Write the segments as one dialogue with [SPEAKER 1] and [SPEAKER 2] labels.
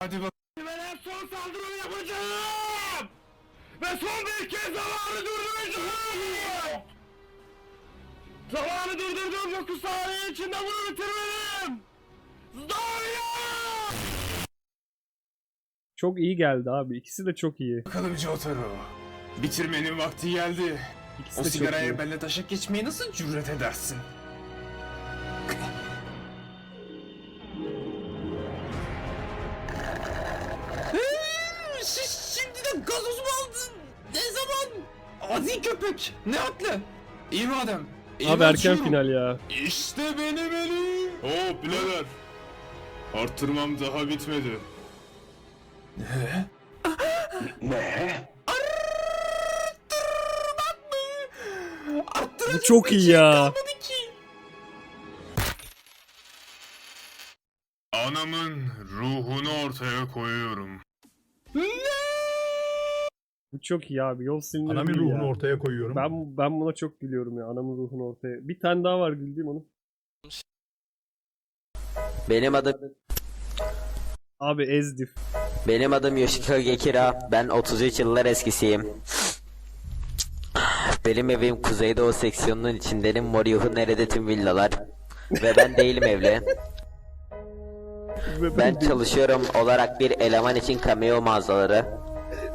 [SPEAKER 1] Hadi bak. Ben son saldırımı yapacağım. Ve son bir kez zamanı durduracağım. Zamanı durdurduğum 9 saniye içinde bunu bitirmeliyim. Dayan!
[SPEAKER 2] Çok iyi geldi abi. İkisi de çok iyi.
[SPEAKER 1] Bakalım Jotaro. Bitirmenin vakti geldi.
[SPEAKER 2] İkisi
[SPEAKER 1] O
[SPEAKER 2] de çok iyi.
[SPEAKER 1] sigaraya benle taşa geçmeyi nasıl cüret edersin? Şimdi de gazoz mu aldın? Ne zaman? Adi köpek. Ne haklı? İyi madem. İyi
[SPEAKER 2] Abi erken
[SPEAKER 1] açıyorum.
[SPEAKER 2] final ya.
[SPEAKER 1] İşte benim elim.
[SPEAKER 3] Hop birader. Arttırmam daha bitmedi.
[SPEAKER 2] Bu çok iyi ya.
[SPEAKER 3] Anamın ruhunu ortaya koyuyorum.
[SPEAKER 2] Bu çok iyi abi. Yol sinirleri
[SPEAKER 4] Anamın ruhunu
[SPEAKER 2] ya.
[SPEAKER 4] ortaya koyuyorum.
[SPEAKER 2] Ben ben buna çok gülüyorum ya. Anamın ruhunu ortaya. Bir tane daha var güldüğüm onu.
[SPEAKER 5] Benim adım
[SPEAKER 2] Abi Ezdif.
[SPEAKER 5] Benim adım Yoshiko Gekira. Ben 33 yıllar eskisiyim. Benim evim Kuzeydoğu seksiyonunun içindenim. Moriyuhu nerede tüm villalar. Ve ben değilim evli. Ben çalışıyorum olarak bir eleman için cameo mağazaları.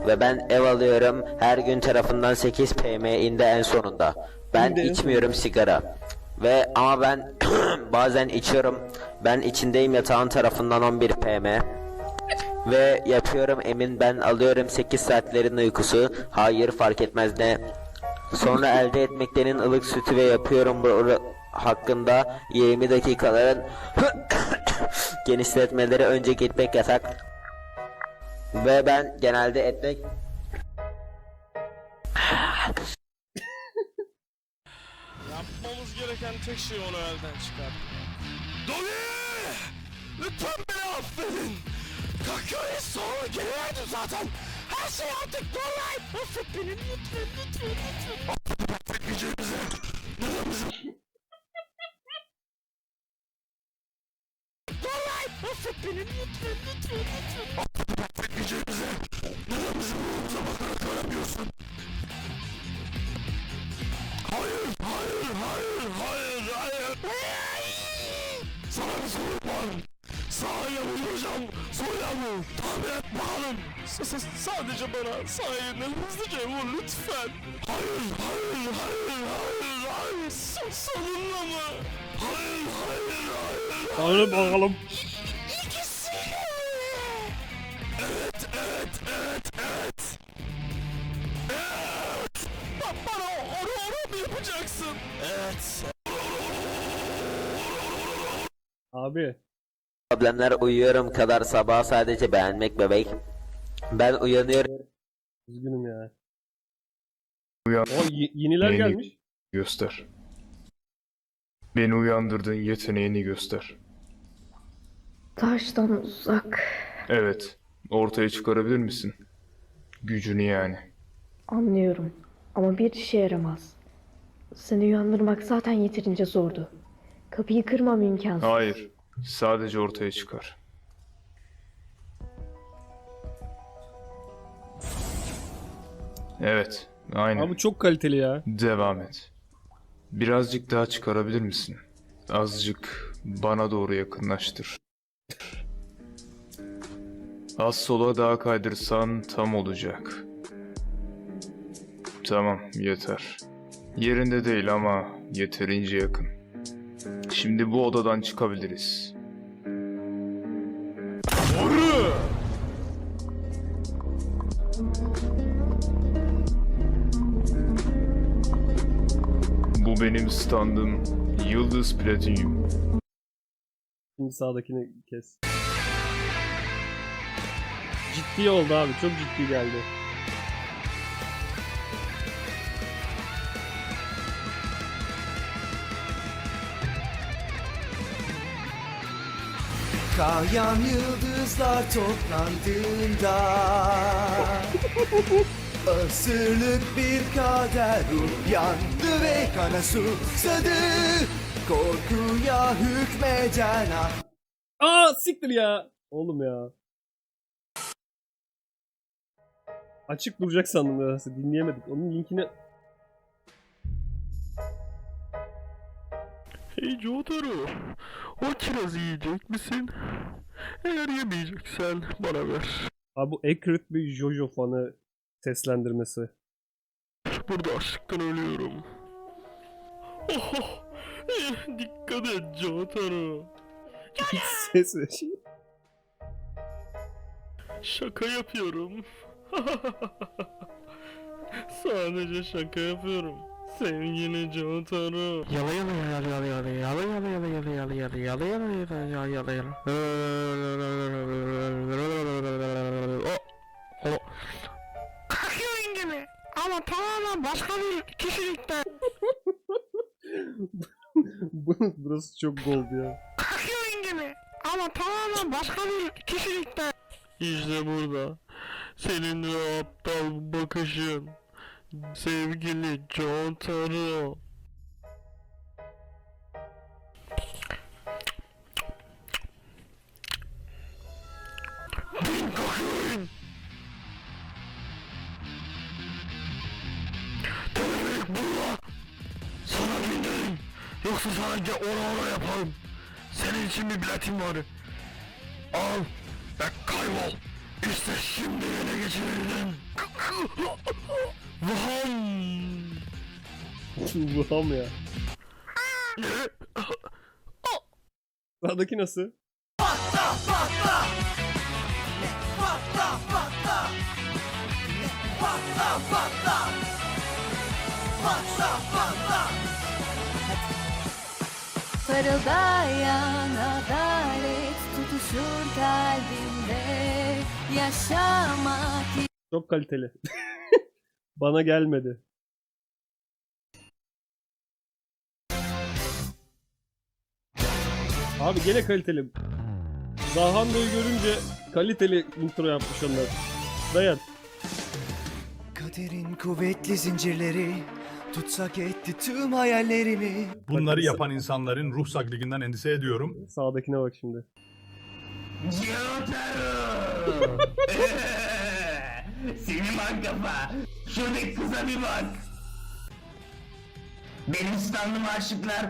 [SPEAKER 5] Ve ben ev alıyorum her gün tarafından 8 PM'inde en sonunda. Ben içmiyorum sigara. Ve ama ben bazen içiyorum. Ben içindeyim yatağın tarafından 11 PM. Ve yapıyorum emin ben alıyorum 8 saatlerin uykusu. Hayır fark etmez ne. Sonra elde etmektenin ılık sütü ve yapıyorum bu hakkında 20 dakikaların genişletmeleri önce gitmek yasak. Ve ben genelde etmek
[SPEAKER 6] Yapmamız gereken tek şey onu elden çıkar.
[SPEAKER 1] Doli! Lütfen beni affedin. Kakyo'yu sonra geri verdim zaten. Her şey artık normal. Affet beni lütfen lütfen lütfen. Affetmeyeceğimize. Neden bizim... Normal. Affet beni lütfen lütfen lütfen. Affetmeyeceğimize. Neden bizim ruhumuza bakarak öğrenmiyorsun? Hayır, hayır, hayır, hayır, hayır. Sana bir sorum var. Sahaya vuracağım. Soya mı? Tahmin et bakalım.
[SPEAKER 6] S- s- sadece bana sayenden hızlıca vur lütfen.
[SPEAKER 1] Hayır, hayır, hayır, hayır, hayır.
[SPEAKER 6] S- sonunda mı?
[SPEAKER 1] Hayır, hayır, hayır.
[SPEAKER 2] Hadi bakalım.
[SPEAKER 1] İkisi. Evet, evet, evet, evet. Evet.
[SPEAKER 6] Ba- bana onu onu mu yapacaksın?
[SPEAKER 1] Evet.
[SPEAKER 2] Abi.
[SPEAKER 5] Problemler uyuyorum kadar sabah sadece beğenmek bebek. Ben uyanıyorum
[SPEAKER 2] Üzgünüm ya.
[SPEAKER 3] Uyan.
[SPEAKER 2] O yeniler
[SPEAKER 3] Yeni-
[SPEAKER 2] gelmiş.
[SPEAKER 3] Göster. Beni uyandırdığın yeteneğini göster.
[SPEAKER 7] Taştan uzak.
[SPEAKER 3] Evet. Ortaya çıkarabilir misin? Gücünü yani.
[SPEAKER 7] Anlıyorum. Ama bir işe yaramaz. Seni uyandırmak zaten yeterince zordu. Kapıyı kırmam imkansız.
[SPEAKER 3] Hayır. Sadece ortaya çıkar. Evet. Aynen.
[SPEAKER 2] Abi çok kaliteli ya.
[SPEAKER 3] Devam et. Birazcık daha çıkarabilir misin? Azıcık bana doğru yakınlaştır. Az sola daha kaydırsan tam olacak. Tamam, yeter. Yerinde değil ama yeterince yakın. Şimdi bu odadan çıkabiliriz. Doğru! Bu benim standım. Yıldız Platinum.
[SPEAKER 2] Şimdi sağdakini kes. Ciddi oldu abi. Çok ciddi geldi.
[SPEAKER 8] Kayan yıldızlar toplandığında Asırlık bir kader ruh yandı ve kana susadı Korkuya hükmeden ah
[SPEAKER 2] Aa siktir ya. Oğlum ya. Açık duracak sandım nedense dinleyemedik. Onun linkini
[SPEAKER 6] Hey Jotaro, o kirazı yiyecek misin? Eğer yemeyeceksen bana ver.
[SPEAKER 2] Abi bu accurate bir Jojo fanı seslendirmesi.
[SPEAKER 6] Burada açlıktan ölüyorum. Oh, eh, dikkat et Jotaro.
[SPEAKER 2] Hiç ses ve şey.
[SPEAKER 6] Şaka yapıyorum. Sadece şaka yapıyorum. Sevgili Jotaro. Yala yala yala yala yala yala yala yala yala yala yala yala yala yala yala yala O o Kalkıyor gibi ama tamamen başka bir kişilikte
[SPEAKER 2] Bu- Burası çok gold ya.
[SPEAKER 6] Kalkıyor gibi ama tamamen başka bir kişilikte İşte burada senin o aptal bakışın sevgili John Taro Sana bindirim Yoksa sana ge- ona ona yaparım. Senin için bir biletim var. Al ve kaybol. İşte şimdi ele geçirdin Vuham!
[SPEAKER 2] Vuham ya. Sağdaki nasıl?
[SPEAKER 9] Patla patla! Patla patla! Patla patla! Patla patla! Sarıl adalet tutuşur kalbimde yaşamak
[SPEAKER 2] Çok kaliteli. Bana gelmedi. Abi gene kaliteli. Zahando'yu görünce kaliteli intro yapmış onlar. Dayan.
[SPEAKER 8] Kaderin kuvvetli zincirleri Tutsak etti tüm hayallerimi
[SPEAKER 4] Bunları yapan insanların ruh sakliğinden endişe ediyorum.
[SPEAKER 2] Sağdakine bak şimdi.
[SPEAKER 10] Senin bak kafa. Şuradaki kıza bir bak. Benim standım aşıklar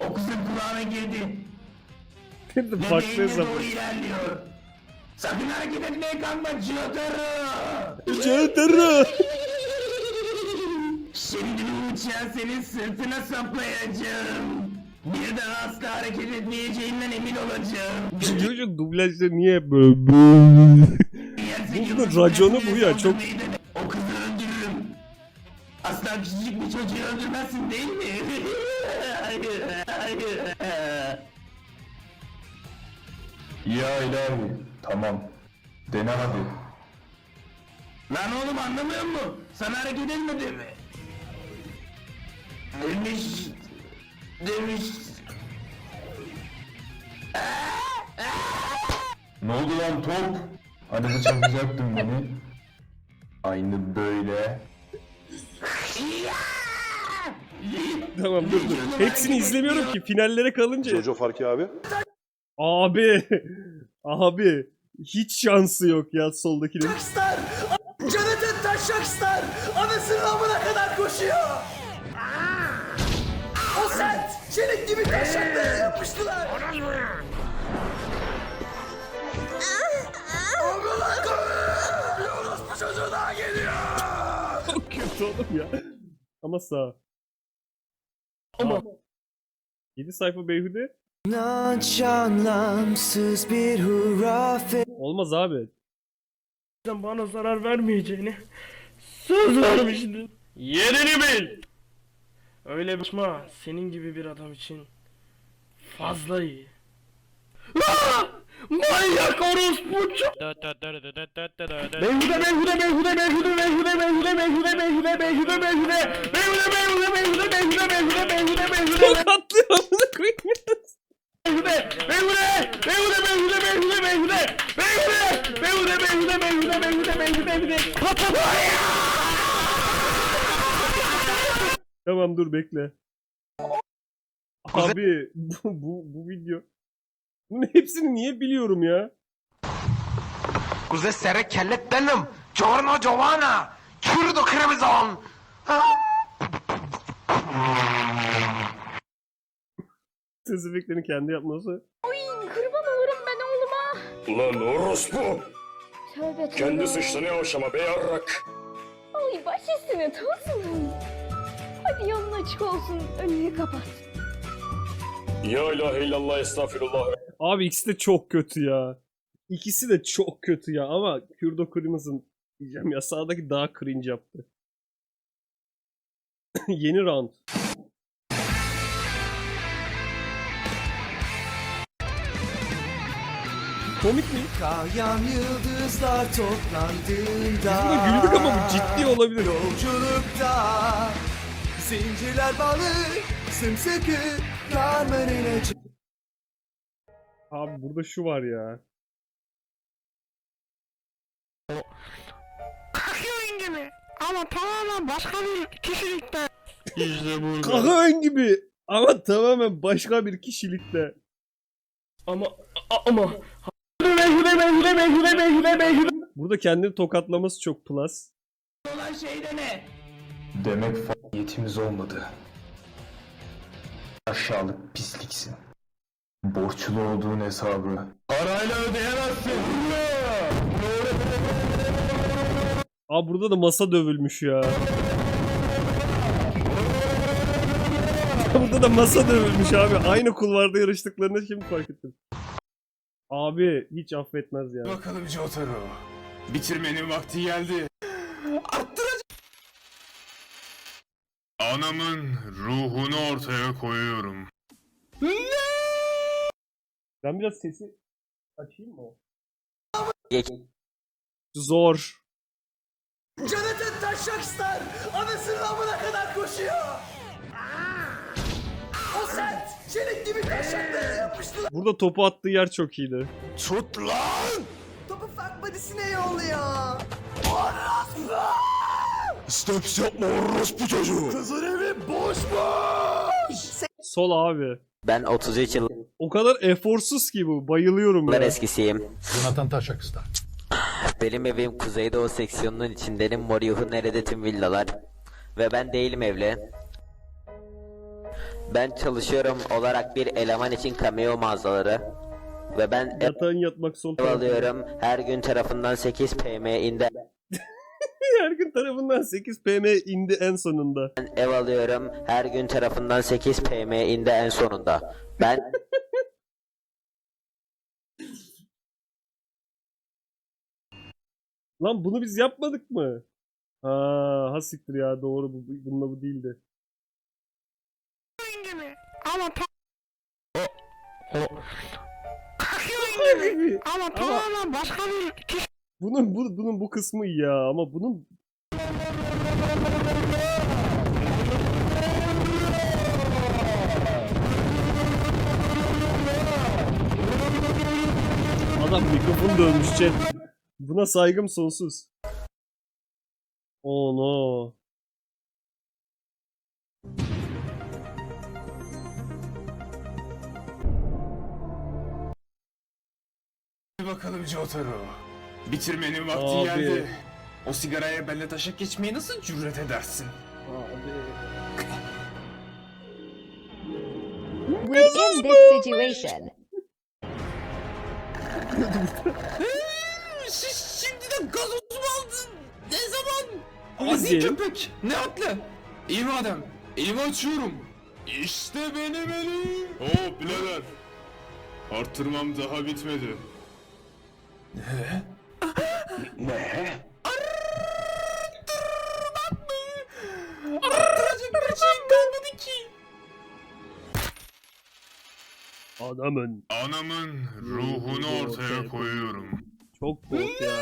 [SPEAKER 10] o kızın kulağına girdi.
[SPEAKER 2] Şimdi
[SPEAKER 10] Ve
[SPEAKER 2] baktığı
[SPEAKER 10] beynine
[SPEAKER 2] zaman.
[SPEAKER 10] doğru ilerliyor. Sakın hareket etmeye kalkma Jotaro.
[SPEAKER 2] Cetera.
[SPEAKER 10] Şimdi bu bıçağı senin sırtına saplayacağım. Bir daha asla hareket etmeyeceğinden emin olacağım.
[SPEAKER 2] Çocuğun dublajları niye böyle Bunun raconu bu ya, çok-
[SPEAKER 10] O kızı öldürürüm. Asla küçücük bir çocuğu öldürmezsin değil mi? hayır, hayır.
[SPEAKER 11] Ya ilahi. Tamam. Dene hadi.
[SPEAKER 10] Lan oğlum anlamıyor musun? Sana hareket etmedi mi? Demiş... Demiş...
[SPEAKER 11] Ne oldu lan top? Hani bıçaklayacaktın beni. Aynı böyle.
[SPEAKER 2] tamam dur dur. Hepsini izlemiyorum ki finallere kalınca.
[SPEAKER 6] Jojo Farki abi.
[SPEAKER 2] Abi. Abi. Hiç şansı yok ya soldakinin.
[SPEAKER 8] Rockstar Jonathan Taşakstar Anasının amına kadar koşuyor O sert çelik gibi taşakları yapmıştılar Amına koyayım Bir orospu çocuğu daha geliyor
[SPEAKER 2] Çok kötü oğlum ya. Ama sağ. Ama. 7 sayfa beyhude.
[SPEAKER 8] İnanç anlamsız bir hurafe
[SPEAKER 2] Olmaz abi.
[SPEAKER 6] Sen bana zarar vermeyeceğini söz vermiştin. Yerini bil. Öyle bakma senin gibi bir adam için fazla iyi. Ah! Manyak orospu çok. Beyhude beyhude beyhude beyhude beyhude beyhude beyhude beyhude beyhude beyhude beyhude beyhude beyhude beyhude beyhude beyhude beyhude
[SPEAKER 2] Tokatlıyor amına koyayım.
[SPEAKER 6] Beyhude! Beyhude! Beyhude! Beyhude! Beyhude! Beyhude! Beyhude! Beyhude! Beyhude! Beyhude! Beyhude! Beyhude! Beyhude!
[SPEAKER 2] Tamam dur bekle. Abi bu, bu, bu video. Bunun hepsini niye biliyorum ya?
[SPEAKER 1] Kuzey sere kellet benim. Giorno Giovanna. Kürdo kremizon.
[SPEAKER 2] Ses efektlerini kendi yapması.
[SPEAKER 9] Kurban olurum ben oğluma.
[SPEAKER 6] Lan orospu!
[SPEAKER 9] Tövbe tövbe.
[SPEAKER 6] Kendi sıçtığını yavaşlama be yarrak!
[SPEAKER 9] Ay baş üstüne Tosun. Hadi yolun açık olsun. Önünü kapat.
[SPEAKER 6] Ya ilahe illallah estağfirullah.
[SPEAKER 2] Abi ikisi de çok kötü ya. İkisi de çok kötü ya ama Kürdo Crimson diyeceğim ya sağdaki daha cringe yaptı. Yeni round. Komik mi?
[SPEAKER 8] Kayan yıldızlar
[SPEAKER 2] Biz
[SPEAKER 8] toplandığında
[SPEAKER 2] buna güldük ama bu ciddi olabilir.
[SPEAKER 8] Yolculukta Zincirler bağlı Sımsıkı Karmanın içi
[SPEAKER 2] Abi burada şu var ya.
[SPEAKER 6] Kakıyorsun gibi ama tamamen başka bir kişilikte. İşte burada.
[SPEAKER 2] Kahın gibi ama tamamen başka bir kişilikte.
[SPEAKER 6] Ama ama
[SPEAKER 2] Burada kendini tokatlaması çok plus.
[SPEAKER 8] olan şey de ne?
[SPEAKER 12] Demek fa- niyetimiz olmadı. Aşağılık pisliksin. Borçlu olduğun hesabı parayla ödeyemezsin.
[SPEAKER 2] Aa burada da masa dövülmüş ya. burada da masa dövülmüş abi. Aynı kulvarda yarıştıklarını şimdi fark ettim. Abi hiç affetmez ya.
[SPEAKER 12] Bakalım Jotaro. Bitirmenin vakti geldi. Anamın ruhunu ortaya koyuyorum.
[SPEAKER 2] Ben biraz sesi açayım mı?
[SPEAKER 5] Geç.
[SPEAKER 2] Zor.
[SPEAKER 8] Jonathan Taşakstar Anasının amına kadar koşuyor O sert Çelik gibi taşakları yapıştılar
[SPEAKER 2] Burada topu attığı yer çok iyiydi.
[SPEAKER 1] Tut lan.
[SPEAKER 8] Topu fark badisine yolluyor
[SPEAKER 1] Steps yapma orospu çocuğu. Kızın evi boş boş.
[SPEAKER 2] Sol abi.
[SPEAKER 5] Ben 33 yıllar
[SPEAKER 2] O kadar eforsuz ki bu. Bayılıyorum ya.
[SPEAKER 5] eskisiyim.
[SPEAKER 4] Jonathan Taşakstar.
[SPEAKER 5] Benim evim Kuzeydoğu seksiyonunun içindenim. Moriyuh'un nerede tüm villalar. Ve ben değilim evli. Ben çalışıyorum olarak bir eleman için cameo mağazaları. Ve ben ev
[SPEAKER 2] Yatağın yatmak sol tarafı.
[SPEAKER 5] alıyorum. Her gün tarafından 8 PM inde
[SPEAKER 2] Her gün tarafından 8 PM indi en sonunda.
[SPEAKER 5] Ben ev alıyorum. Her gün tarafından 8 PM inde en sonunda. Ben
[SPEAKER 2] Lan bunu biz yapmadık mı? Ha, ha siktir ya doğru bu bu- bununla bu değildi.
[SPEAKER 6] gibi ama ta... O, o. Kakıyorsun gibi ama tamamen başka bir kişi.
[SPEAKER 2] Bunun bu bunun bu kısmı ya ama bunun Adam mikrofon dönmüş chat. Buna saygım sonsuz. Oh no.
[SPEAKER 12] Bakalım Jotaro. Bitirmenin vakti
[SPEAKER 2] Abi.
[SPEAKER 12] geldi. O sigaraya benle taşak geçmeyi nasıl cüret edersin?
[SPEAKER 9] In this situation,
[SPEAKER 12] Şimdiden gazoz mu aldın? Ne zaman?
[SPEAKER 2] Hadi
[SPEAKER 12] Azi
[SPEAKER 2] diyelim.
[SPEAKER 12] köpek. Ne atla? İyi madem. Elimi açıyorum. İşte benim elim. Hop birader. Artırmam daha bitmedi. Ne? Ne? Arttıracak bir şeyim kalmadı ki.
[SPEAKER 2] Adamın
[SPEAKER 12] Anamın ruhunu ortaya koyuyorum.
[SPEAKER 2] çok bot ya.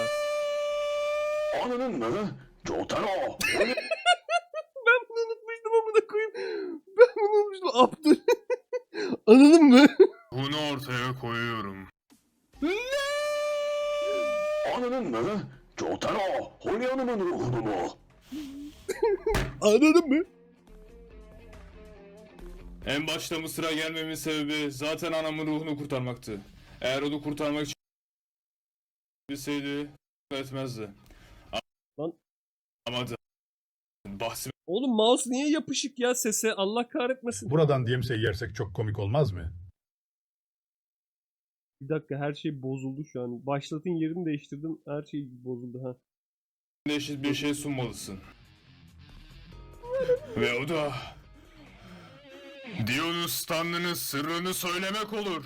[SPEAKER 12] Ananın mı? Jotaro.
[SPEAKER 2] Ben bunu unutmuştum amına koyayım. Ben bunu unutmuştum. Abdül. Anladın mı?
[SPEAKER 12] Ruhunu
[SPEAKER 11] Ananın mı? Jotaro, Holly Hanım'ın ruhunu mu?
[SPEAKER 2] Anladın mı?
[SPEAKER 12] En başta Mısır'a gelmemin sebebi zaten anamın ruhunu kurtarmaktı. Eğer onu kurtarmak için bilseydi etmezdi.
[SPEAKER 2] Lan.
[SPEAKER 12] Ama da bahsi
[SPEAKER 2] Oğlum mouse niye yapışık ya sese? Allah kahretmesin.
[SPEAKER 4] Buradan DMC yersek çok komik olmaz mı?
[SPEAKER 2] Bir dakika her şey bozuldu şu an. Başlatın yerini değiştirdim. Her şey bozuldu ha.
[SPEAKER 12] eşit bir şey sunmalısın. Ve o da Dionys Tanrı'nın sırrını söylemek olur.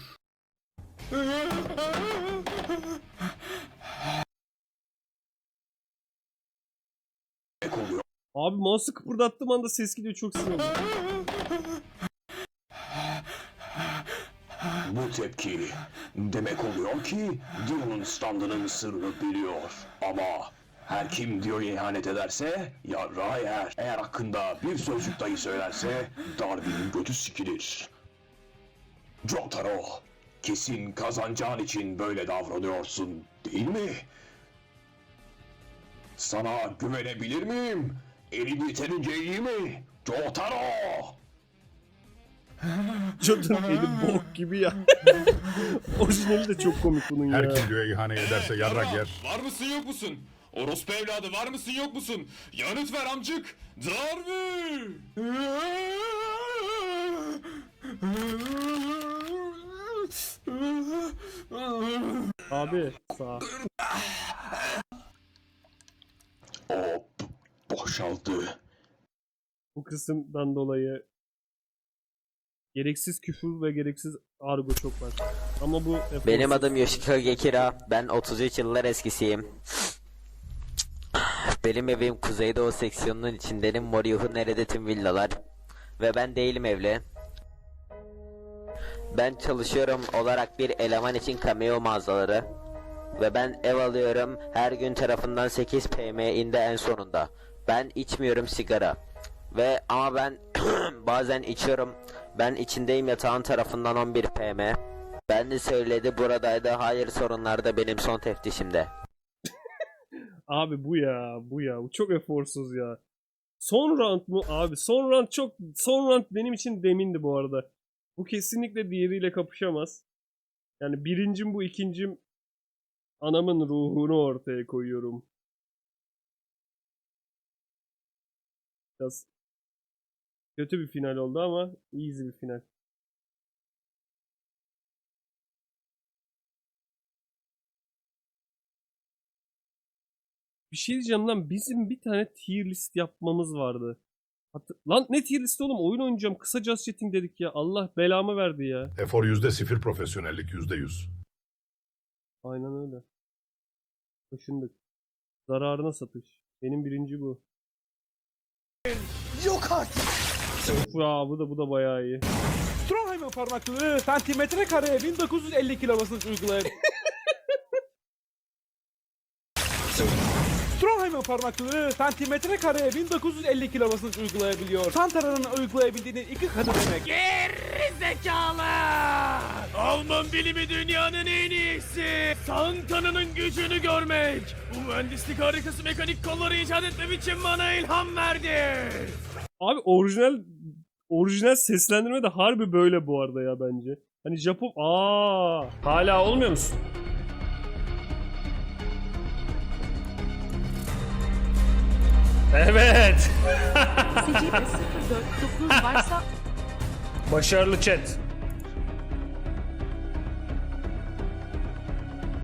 [SPEAKER 2] Abi mouse'u kıpırdattığım anda ses gidiyor çok sinir
[SPEAKER 11] Bu tepki demek oluyor ki Dion'un standının sırrını biliyor. Ama her kim Dion'a ihanet ederse yarrağı yer. Eğer hakkında bir sözcük dahi söylerse Darwin'in götü sikilir. Jotaro, kesin kazanacağın için böyle davranıyorsun değil mi? Sana güvenebilir miyim? Elin yeterince iyi mi? Jotaro!
[SPEAKER 2] Çocuğun eli bok gibi ya. Orijinali de çok komik bunun ya.
[SPEAKER 4] Her kim diyor ihanet ederse yarrak yer.
[SPEAKER 12] Var mısın yok musun? Orospu evladı var mısın yok musun? Yanıt ver amcık. Darby.
[SPEAKER 2] Abi sağ.
[SPEAKER 11] B- boşaldı.
[SPEAKER 2] Bu kısımdan dolayı gereksiz küfür ve gereksiz argo çok var. Ama bu
[SPEAKER 5] Benim adım Yoshiko Gekira. Ben 33 yıllar eskisiyim. Benim evim Kuzeydoğu seksiyonunun içindenim. Moriyuhu nerede tüm villalar. Ve ben değilim evli. Ben çalışıyorum olarak bir eleman için cameo mağazaları. Ve ben ev alıyorum her gün tarafından 8 PM'inde en sonunda. Ben içmiyorum sigara. Ve ama ben bazen içiyorum. Ben içindeyim yatağın tarafından 11 PM. Ben de söyledi buradaydı. Hayır sorunlarda benim son teftişimde.
[SPEAKER 2] Abi bu ya, bu ya. Bu çok eforsuz ya. Son round mu? Abi son round çok son round benim için demindi bu arada. Bu kesinlikle diğeriyle kapışamaz. Yani birincim bu, ikincim anamın ruhunu ortaya koyuyorum. Biraz kötü bir final oldu ama easy bir final. Bir şey diyeceğim lan bizim bir tane tier list yapmamız vardı. Hatır- lan ne tier list oğlum oyun oynayacağım kısa just chatting dedik ya Allah belamı verdi ya.
[SPEAKER 4] Efor yüzde sıfır profesyonellik yüzde yüz.
[SPEAKER 2] Aynen öyle. Taşındık. Zararına satış. Benim birinci bu.
[SPEAKER 13] Yok artık.
[SPEAKER 2] Of ya bu da bu da bayağı iyi.
[SPEAKER 13] Stroheim'in parmaklığı santimetre kareye 1950 kilo basınç uygulayan... Stroheim'in parmaklığı santimetre kareye 1950 kilo basınç uygulayabiliyor. Santara'nın uygulayabildiğinin iki katı demek.
[SPEAKER 14] Alman bilimi dünyanın en iyisi. Santana'nın gücünü görmek. Bu mühendislik harikası mekanik kolları icat etmem için bana ilham verdi.
[SPEAKER 2] Abi orijinal orijinal seslendirme de harbi böyle bu arada ya bence. Hani Japon aa hala olmuyor musun? Evet.
[SPEAKER 10] Secde 04 varsa
[SPEAKER 2] Başarılı chat.